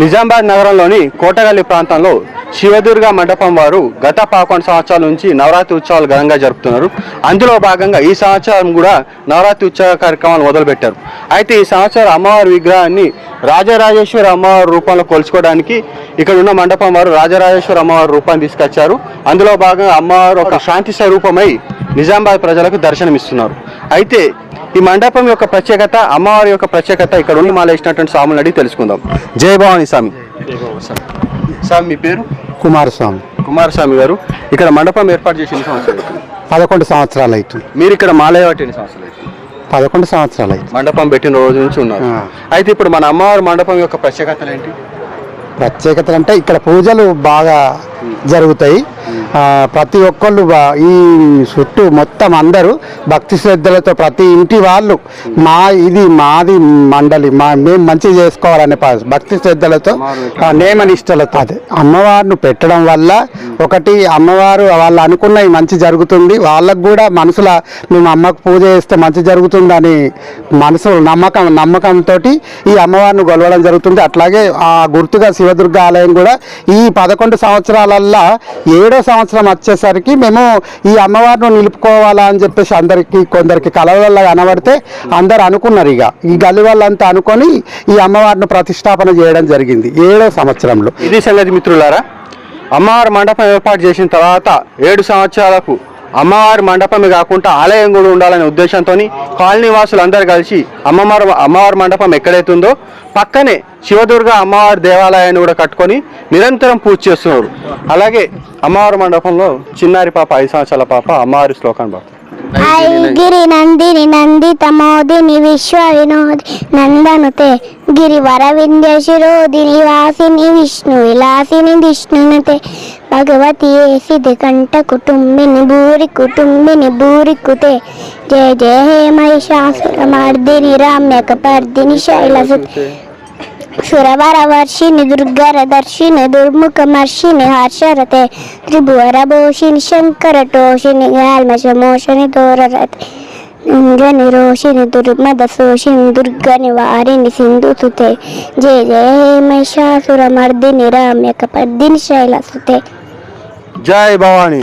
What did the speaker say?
నిజామాబాద్ నగరంలోని కోటగల్లి ప్రాంతంలో శివదుర్గ మండపం వారు గత పదకొండు సంవత్సరాల నుంచి నవరాత్రి ఉత్సవాలు ఘనంగా జరుపుతున్నారు. అందులో భాగంగా ఈ సంవత్సరం కూడా నవరాత్రి ఉత్సవ కార్యక్రమాలు మొదలుపెట్టారు. అయితే ఈ సంవత్సరం అమ్మవారి విగ్రహాన్ని రాజరాజేశ్వరి అమ్మవారి రూపంలో కొలుచుకోవడానికి ఇక్కడ ఉన్న మండపం వారు రాజరాజేశ్వరి అమ్మవారి రూపాన్ని తీసుకొచ్చారు. అందులో భాగంగా అమ్మవారు ఒక శాంతి స్వరూపమై నిజామాబాద్ ప్రజలకు దర్శనమిస్తున్నారు. అయితే ఈ మండపం యొక్క ప్రత్యేకత అమ్మవారి యొక్క ప్రత్యేకత ఇక్కడ ఉండి మాల వేసినటువంటి స్వాములను అడిగి తెలుసుకుందాం. జయ భవాని స్వామి. స్వామి మీ పేరు? కుమారస్వామి. కుమారస్వామి గారు. ఇక్కడ మండపం ఏర్పాటు చేసిన సంవత్సరాలు అవుతుంది? పదకొండు సంవత్సరాలు అవుతుంది. మీరు ఇక్కడ మాలయ పట్టిన సంవత్సరాలు అవుతుంది? పదకొండు సంవత్సరాలు అవుతుంది. మండపం పెట్టిన రోజు నుంచి ఉన్నారు. అయితే ఇప్పుడు మన అమ్మవారి మండపం యొక్క ప్రత్యేకతలు ఏంటి? ప్రత్యేకతలు అంటే ఇక్కడ పూజలు బాగా జరుగుతాయి. ప్రతి ఒక్కళ్ళు ఈ చుట్టూ మొత్తం అందరూ భక్తి శ్రద్ధలతో ప్రతి ఇంటి వాళ్ళు మా ఇది మాది మండలి మా మేము మంచి చేసుకోవాలనే భక్తి శ్రద్ధలతో ఆ, నిష్టలతో అదే అమ్మవారిని పెట్టడం వల్ల ఒకటి అమ్మవారు వాళ్ళు అనుకున్నవి మంచి జరుగుతుంది వాళ్ళకు కూడా మనసులో మేము అమ్మకు పూజ చేస్తే మంచి జరుగుతుందని మనసు నమ్మకం నమ్మకంతో ఈ అమ్మవారిని గొలవడం జరుగుతుంది. అట్లాగే ఆ గుర్తుగా శివదుర్గ ఆలయం కూడా ఈ పదకొండు సంవత్సరాలల్లా ఏడో సంవత్సరం వచ్చేసరికి మేము ఈ అమ్మవారిని నిలుపుకోవాలా అని చెప్పేసి అందరికి కొందరికి కలవల్లా కనబడితే అందరు అనుకున్నారు ఇక. ఈ గల్లి వాళ్ళంతా అనుకొని ఈ అమ్మవారిని ప్రతిష్టాపన చేయడం జరిగింది ఏడో సంవత్సరంలో. ఇది సంగతి మిత్రులారా అమ్మవారి మండపం ఏర్పాటు చేసిన తర్వాత ఏడు సంవత్సరాలకు అమ్మవారి మండపమే కాకుండా ఆలయం కూడా ఉండాలనే ఉద్దేశంతో కాలనీ వాసులందరూ అందరు కలిసి అమ్మవారి అమ్మవారి మండపం ఎక్కడైతే ఉందో పక్కనే శివదుర్గ అమ్మవారి దేవాలయాన్ని కూడా కట్టుకొని నిరంతరం పూజ చేస్తున్నారు. అలాగే అమ్మవారి మండపంలో చిన్నారి పాప ఐదు సంవత్సరాల పాప అమ్మవారి శ్లోకాన్ని పడుతుంది. గిరి నందిని నందిత మోదిని విశ్వ వినోది నందనుతే గిరివర వింధ్య శిరోదిని వాసిని విష్ణు విలాసిని విష్ణునుతే భగవతి సిద్ధి కంఠ కుటుంబిని భూరి కుటుంబిని భూరి కుతే జయ జయ హే మహిషాసుర మర్దిని రామ్యక పర్దిని శైలసుతే ಶುರವರವರ್ಷಿಣಿ ದುರ್ಗರದರ್ಶಿನಿ ದುರ್ಮುಖಮರ್ಷಿಣಿ ಹರ್ಷರತೆ ತ್ರಿಭುವರಭೂಷಿಣಿ ಶಂಕರಟೋಷಿಣಿ ಗಾಲ್ಮಶಮೋಷಿಣಿ ತೋರರತೆ निरोषिणि दुर्मदशोषिणि दुर्गनिवारिणि सिन्धुसुते जय जय हे महिषासुरमर्दिनि रम्यकपर्दिनि शैलसुते जय भवानी